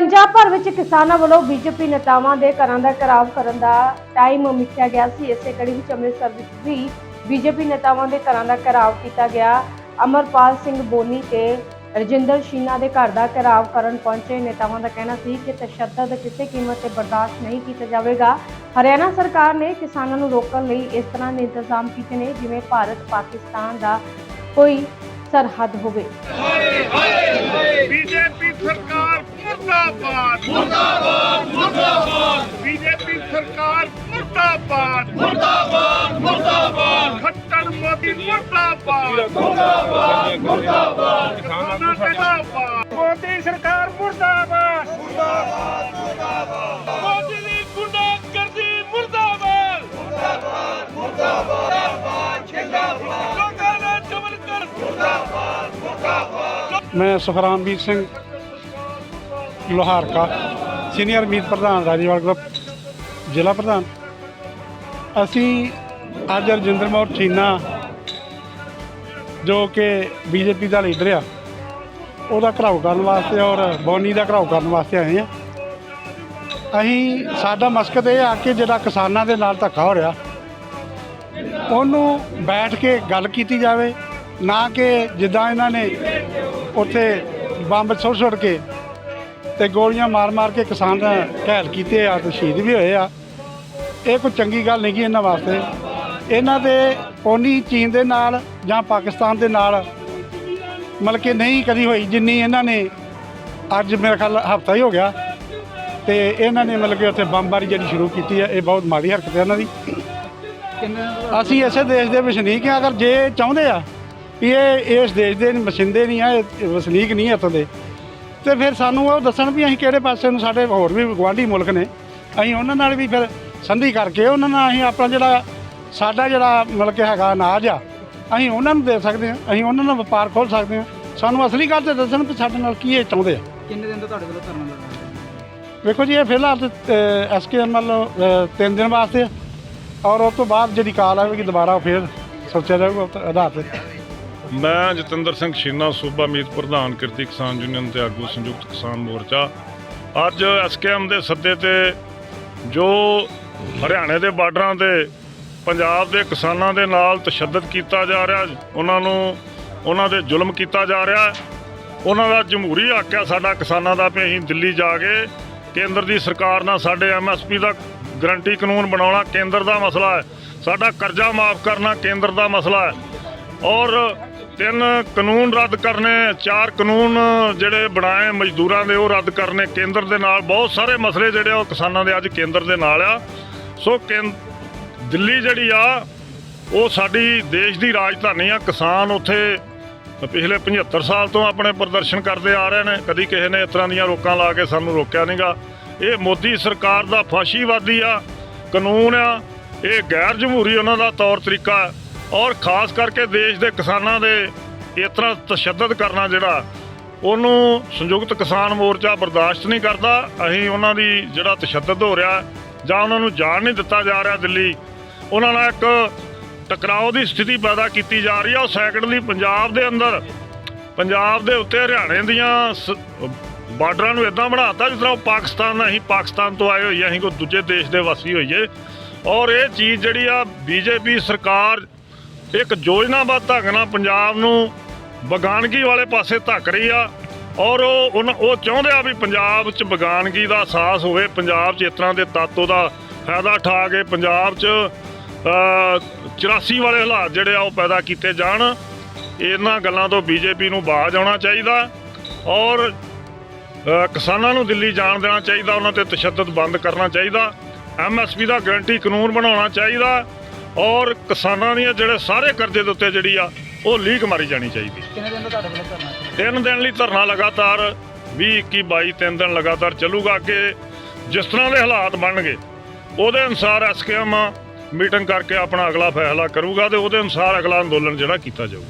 ਪੰਜਾਬ ਭਰ ਵਿੱਚ ਕਿਸਾਨਾਂ ਵੱਲੋਂ ਬੀਜੇਪੀ ਨੇਤਾਵਾਂ ਦੇ ਘਰਾਂ ਦਾ ਘਰਾਵ ਕਰਨ ਦਾ ਟਾਈਮ ਮਿਥਿਆ ਗਿਆ ਸੀ। ਇਸੇ ਕੜੀ ਵਿੱਚ ਅੰਮ੍ਰਿਤਸਰ ਵਿੱਚ ਵੀ ਬੀਜੇਪੀ ਨੇਤਾਵਾਂ ਦੇ ਘਰਾਂ ਦਾ ਘਰਾਵ ਕੀਤਾ ਗਿਆ। ਅਮਰਪਾਲ ਸਿੰਘ ਬੋਨੀ ਤੇ ਰਜਿੰਦਰ ਸ਼ੀਨਾ ਦੇ ਘਰ ਦਾ ਘਰਾਵ ਕਰਨ ਪਹੁੰਚੇ। ਨੇਤਾਵਾਂ ਦਾ ਕਹਿਣਾ ਸੀ ਕਿ ਤਸ਼ੱਦਦ ਕਿਸੇ ਕੀਮਤ ਤੇ ਬਰਦਾਸ਼ਤ ਨਹੀਂ ਕੀਤਾ ਜਾਵੇਗਾ। ਹਰਿਆਣਾ ਸਰਕਾਰ ਨੇ ਕਿਸਾਨਾਂ ਨੂੰ ਰੋਕਣ ਲਈ ਇਸ ਤਰ੍ਹਾਂ ਦੇ ਇੰਤਜ਼ਾਮ ਕੀਤੇ ਨੇ, ਜਿਵੇਂ ਭਾਰਤ ਪਾਕਿਸਤਾਨ ਦਾ ਕੋਈ ਸਰਹੱਦ ਹੋਵੇ। ਬੀਜੇਪੀ ਸਰਕਾਰ ਮੁਰਦਾਬਾਦ। ਮੁਰਦਾਬਾਦ ਮੁਰਦਾਬਾਦ। ਬੀਜੇਪੀ ਸਰਕਾਰ ਮੁਰਦਾਬਾਦ। ਮੁਰਦਾਬਾਦ ਮੁਰਦਾਬਾਦ। ਖੱਟੜ ਮੋਦੀ ਮੁਰਦਾਬਾਦ। ਮੁਰਦਾਬਾਦ ਮੁਰਦਾਬਾਦ। ਕਿਸਾਨਾਂ ਮੁਰਦਾਬਾਦ ਮੋਦੀ ਸਰਕਾਰ ਮੁਰਦਾਬਾਦ। ਮੁਰਦਾਬਾਦ ਮੁਰਦਾਬਾਦ। ਮੋਦੀ ਦੀ ਗੁੰਡਾਗਰਦੀ ਮੁਰਦਾਬਾਦ। ਮੁਰਦਾਬਾਦ ਮੁਰਦਾਬਾਦ। ਜਿੰਦਾਬਾਦ। ਲੋਕਾਂ ਦਾ ਜਬਰ ਕਰ ਮੈਂ ਸੁਖਰਾਮਵੀਰ ਸਿੰਘ ਲੋਹਾਰਕਾ, ਸੀਨੀਅਰ ਮੀਤ ਪ੍ਰਧਾਨ ਰਾਜੇਵਾਲ ਗਰੁੱਪ, ਜ਼ਿਲ੍ਹਾ ਪ੍ਰਧਾਨ। ਅਸੀਂ ਅੱਜ ਰਜਿੰਦਰ ਮੌਰ ਚੀਨਾ ਜੋ ਕਿ ਬੀਜੇਪੀ ਦਾ ਲੀਡਰ ਆ, ਉਹਦਾ ਘਰਾਓ ਕਰਨ ਵਾਸਤੇ ਔਰ ਬੋਨੀ ਦਾ ਘਰਾਓ ਕਰਨ ਵਾਸਤੇ ਆਏ ਆ। ਅਸੀਂ, ਸਾਡਾ ਮਕਸਦ ਇਹ ਆ ਕਿ ਜਿਹੜਾ ਕਿਸਾਨਾਂ ਦੇ ਨਾਲ ਧੱਕਾ ਹੋ ਰਿਹਾ, ਉਹਨੂੰ ਬੈਠ ਕੇ ਗੱਲ ਕੀਤੀ ਜਾਵੇ, ਨਾ ਕਿ ਜਿੱਦਾਂ ਇਹਨਾਂ ਨੇ ਉੱਥੇ ਬੰਬ ਸੁੱਟ ਸੁੱਟ ਕੇ ਤੇ ਗੋਲੀਆਂ ਮਾਰ ਮਾਰ ਕੇ ਕਿਸਾਨ ਘਾਇਲ ਕੀਤੇ ਆ ਤੇ ਸ਼ਹੀਦ ਵੀ ਹੋਏ ਆ। ਇਹ ਕੋਈ ਚੰਗੀ ਗੱਲ ਨਹੀਂ ਗੀ ਇਹਨਾਂ ਵਾਸਤੇ। ਇਹਨਾਂ ਦੇ ਪੌਣੀ ਚੀਨ ਦੇ ਨਾਲ ਜਾਂ ਪਾਕਿਸਤਾਨ ਦੇ ਨਾਲ ਮਤਲਬ ਕਿ ਨਹੀਂ ਕਦੀ ਹੋਈ ਜਿੰਨੀ ਇਹਨਾਂ ਨੇ ਅੱਜ ਮੇਰੇ ਖਿਆਲ ਹਫਤਾ ਹੀ ਹੋ ਗਿਆ ਤੇ ਇਹਨਾਂ ਨੇ ਮਤਲਬ ਕਿ ਉੱਥੇ ਬੰਬਾਰੀ ਜਿਹੜੀ ਸ਼ੁਰੂ ਕੀਤੀ ਹੈ ਇਹ ਬਹੁਤ ਮਾੜੀ ਹਰਕਤ ਹੈ ਇਹਨਾਂ ਦੀ। ਅਸੀਂ ਇਸੇ ਦੇਸ਼ ਦੇ ਵਸਨੀਕ ਹਾਂ, ਅਗਰ ਜੇ ਚਾਹੁੰਦੇ ਆ ਵੀ ਇਹ ਇਸ ਦੇਸ਼ ਦੇ ਵਸਿੰਦੇ ਨਹੀਂ ਆ, ਇਹ ਵਸਨੀਕ ਨਹੀਂ ਇੱਥੋਂ ਦੇ ਤੇ ਫਿਰ ਸਾਨੂੰ ਉਹ ਦੱਸਣ ਵੀ ਅਸੀਂ ਕਿਹੜੇ ਪਾਸੇ ਨੂੰ ਸਾਡੇ ਹੋਰ ਵੀ ਗਵਾਂਢੀ ਮੁਲਕ ਨੇ ਅਸੀਂ ਉਹਨਾਂ ਨਾਲ ਵੀ ਫਿਰ ਸੰਧੀ ਕਰਕੇ ਉਹਨਾਂ ਨਾਲ ਅਸੀਂ ਆਪਣਾ ਜਿਹੜਾ ਸਾਡਾ ਜਿਹੜਾ ਮਤਲਬ ਕਿ ਹੈਗਾ ਅਨਾਜ ਆ ਅਸੀਂ ਉਹਨਾਂ ਨੂੰ ਦੇ ਸਕਦੇ ਹਾਂ ਅਸੀਂ ਉਹਨਾਂ ਨਾਲ ਵਪਾਰ ਖੋਲ ਸਕਦੇ ਹਾਂ। ਸਾਨੂੰ ਅਸਲੀ ਗੱਲ ਤੇ ਦੱਸਣ ਵੀ ਸਾਡੇ ਨਾਲ ਕੀ ਇਹ ਚਾਹੁੰਦੇ ਆ। ਕਿੰਨੇ ਦਿਨ ਤੋਂ ਤੁਹਾਡੇ ਵੱਲੋਂ ਧਰਨਾ ਲੱਗਾ ਵੇਖੋ ਜੀ ਇਹ ਫਿਲਹਾਲ ਐਸਕੇਐਮਐਲ ਤਿੰਨ ਦਿਨ ਵਾਸਤੇ ਔਰ ਉਸ ਤੋਂ ਬਾਅਦ ਜਿਹੜੀ ਕਾਲ ਆਵੇਗੀ ਦੁਬਾਰਾ ਫਿਰ ਸੋਚਿਆ ਜਾਊਗਾ ਆਧਾਰ ਤੇ। ਮੈਂ ਜਤਿੰਦਰ ਸਿੰਘ ਛੀਨਾ, ਸੂਬਾ ਮੀਤ ਪ੍ਰਧਾਨ ਕਿਰਤੀ ਕਿਸਾਨ ਯੂਨੀਅਨ ਤੇ ਆਗੂ ਸੰਯੁਕਤ ਕਿਸਾਨ ਮੋਰਚਾ। ਅੱਜ ਐਸਕੇਐਮ ਦੇ ਸੱਦੇ ਤੇ ਜੋ ਹਰਿਆਣੇ ਦੇ ਬਾਰਡਰਾਂ ਤੇ, ਪੰਜਾਬ ਦੇ ਕਿਸਾਨਾਂ ਦੇ ਨਾਲ ਤਸ਼ੱਦਦ ਕੀਤਾ ਜਾ ਰਿਹਾ ਉਹਨਾਂ ਨੂੰ ਉਹਨਾਂ ਦੇ ਜ਼ੁਲਮ ਕੀਤਾ ਜਾ ਰਿਹਾ ਉਹਨਾਂ ਦਾ ਜਮਹੂਰੀ ਹੱਕ ਹੈ ਸਾਡਾ ਕਿਸਾਨਾਂ ਦਾ ਵੀ ਅਸੀਂ ਦਿੱਲੀ ਜਾ ਕੇ ਕੇਂਦਰ ਦੀ ਸਰਕਾਰ ਨਾਲ ਸਾਡੇ ਐਮਐਸਪੀ ਦਾ ਗਰੰਟੀ ਕਾਨੂੰਨ ਬਣਾਉਣਾ ਕੇਂਦਰ ਦਾ ਮਸਲਾ ਹੈ, ਸਾਡਾ ਕਰਜ਼ਾ ਮਾਫ ਕਰਨਾ ਕੇਂਦਰ ਦਾ ਮਸਲਾ ਹੈ। ਔਰ ਤਿੰਨ ਕਾਨੂੰਨ ਰੱਦ ਕਰਨੇ, ਚਾਰ ਕਾਨੂੰਨ ਜਿਹੜੇ ਬਣਾਏ ਮਜ਼ਦੂਰਾਂ ਦੇ, ਉਹ ਰੱਦ ਕਰਨੇ ਕੇਂਦਰ ਦੇ ਨਾਲ। ਬਹੁਤ ਸਾਰੇ ਮਸਲੇ ਜਿਹੜੇ ਆ, ਉਹ ਕਿਸਾਨਾਂ ਦੇ ਅੱਜ ਕੇਂਦਰ ਦੇ ਨਾਲ ਆ। ਸੋ ਕੇਂ- ਦਿੱਲੀ ਜਿਹੜੀ ਆ, ਉਹ ਸਾਡੀ ਦੇਸ਼ ਦੀ ਰਾਜਧਾਨੀ ਆ। ਕਿਸਾਨ ਉੱਥੇ ਪਿਛਲੇ 75 ਸਾਲ ਤੋਂ ਆਪਣੇ ਪ੍ਰਦਰਸ਼ਨ ਕਰਦੇ ਆ ਰਹੇ ਨੇ। ਕਦੀ ਕਿਸੇ ਨੇ ਇਸ ਤਰ੍ਹਾਂ ਦੀਆਂ ਰੋਕਾਂ ਲਾ ਕੇ ਸਾਨੂੰ ਰੋਕਿਆ ਨਹੀਂਗਾ ਇਹ ਮੋਦੀ ਸਰਕਾਰ ਦਾ ਫਾਸ਼ੀਵਾਦੀ ਆ, ਕਾਨੂੰਨ ਆ। ਇਹ ਗੈਰ ਜਮਹੂਰੀ ਉਹਨਾਂ ਦਾ ਤੌਰ ਤਰੀਕਾ। ਔਰ ਖਾਸ ਕਰਕੇ ਦੇਸ਼ ਦੇ ਕਿਸਾਨਾਂ ਦੇ ਇਸ ਤਰ੍ਹਾਂ ਤਸ਼ੱਦਦ ਕਰਨਾ ਜਿਹੜਾ, ਉਹਨੂੰ ਸੰਯੁਕਤ ਕਿਸਾਨ ਮੋਰਚਾ ਬਰਦਾਸ਼ਤ ਨਹੀਂ ਕਰਦਾ। ਅਸੀਂ ਉਹਨਾਂ ਦੀ ਜਿਹੜਾ ਤਸ਼ੱਦਦ ਹੋ ਰਿਹਾ, ਜਾਂ ਉਹਨਾਂ ਨੂੰ ਜਾਣ ਨਹੀਂ ਦਿੱਤਾ ਜਾ ਰਿਹਾ ਦਿੱਲੀ, ਉਹਨਾਂ ਨਾਲ ਇੱਕ ਟਕਰਾਓ ਦੀ ਸਥਿਤੀ ਪੈਦਾ ਕੀਤੀ ਜਾ ਰਹੀ ਆ। ਉਹ ਸੈਕੰਡਲੀ ਪੰਜਾਬ ਦੇ ਅੰਦਰ, ਪੰਜਾਬ ਦੇ ਉੱਤੇ ਹਰਿਆਣੇ ਦੀਆਂ ਸ- ਬਾਰਡਰਾਂ ਨੂੰ ਇਦਾਂ ਬਣਾਤਾ ਜਿਸ ਤਰ੍ਹਾਂ ਉਹ ਪਾਕਿਸਤਾਨ ਅਸੀਂ ਪਾਕਿਸਤਾਨ ਤੋਂ ਆਏ ਹੋਈਏ ਅਸੀਂ ਕੋਈ ਦੂਜੇ ਦੇਸ਼ ਦੇ ਵਾਸੀ ਹੋਈਏ। ਔਰ ਇਹ ਚੀਜ਼ ਜਿਹੜੀ ਆ, ਬੀਜੇਪੀ ਸਰਕਾਰ ਇੱਕ ਯੋਜਨਾਬੱਧ ਢੰਗ ਨਾਲ ਪੰਜਾਬ ਨੂੰ ਬਗਾਨਗੀ ਵਾਲੇ ਪਾਸੇ ਧੱਕ ਰਹੀ ਆ ਔਰ ਉਹ ਉਨ- ਉਹ ਚਾਹੁੰਦੇ ਆ ਵੀ ਪੰਜਾਬ 'ਚ ਬਗਾਨਗੀ ਦਾ ਅਹਿਸਾਸ ਹੋਵੇ ਪੰਜਾਬ 'ਚ ਇਸ ਤਰ੍ਹਾਂ ਦੇ ਤੱਤ ਦਾ ਫਾਇਦਾ ਉਠਾ ਕੇ ਪੰਜਾਬ 'ਚ ਅ, 84 ਵਾਲੇ ਹਾਲਾਤ ਜਿਹੜੇ ਆ ਉਹ ਪੈਦਾ ਕੀਤੇ ਜਾਣ। ਇਹਨਾਂ ਗੱਲਾਂ ਤੋਂ ਬੀਜੇਪੀ ਨੂੰ ਬਾਜ਼ ਆਉਣਾ ਚਾਹੀਦਾ ਔਰ ਕਿਸਾਨਾਂ ਨੂੰ ਦਿੱਲੀ ਜਾਣ ਦੇਣਾ ਚਾਹੀਦਾ ਉਹਨਾਂ ਤੇ ਤਸ਼ੱਦਦ ਬੰਦ ਕਰਨਾ ਚਾਹੀਦਾ। ਐਮਐਸਪੀ ਦਾ ਗਾਰੰਟੀ ਕਾਨੂੰਨ ਬਣਾਉਣਾ ਚਾਹੀਦਾ। ਔਰ ਕਿਸਾਨਾਂ ਦੀਆਂ ਜਿਹੜੇ ਸਾਰੇ ਕਰਜ਼ੇ ਦੇ ਉੱਤੇ ਜਿਹੜੀ ਆ ਉਹ ਲੀਕ ਮਾਰੀ ਜਾਣੀ ਚਾਹੀਦੀ। ਕਿੰਨੇ ਦਿਨ ਤੋਂ ਤੁਹਾਡੇ ਵੱਲੋਂ ਧਰਨਾ ਹੈ ਤਿੰਨ ਦਿਨ ਲਈ ਧਰਨਾ ਲਗਾਤਾਰ 20 21 22 ਤਿੰਨ ਦਿਨ ਲਗਾਤਾਰ ਚੱਲੂਗਾ ਅੱਗੇ। ਜਿਸ ਤਰ੍ਹਾਂ ਦੇ ਹਾਲਾਤ ਬਣਨਗੇ ਉਹਦੇ ਅਨੁਸਾਰ ਐਸਕੇਐਮ ਮੀਟਿੰਗ ਕਰਕੇ ਆਪਣਾ ਅਗਲਾ ਫੈਸਲਾ ਕਰੂਗਾ ਤੇ ਉਹਦੇ ਅਨੁਸਾਰ ਅਗਲਾ ਅੰਦੋਲਨ ਜਿਹੜਾ ਕੀਤਾ ਜਾਊਗਾ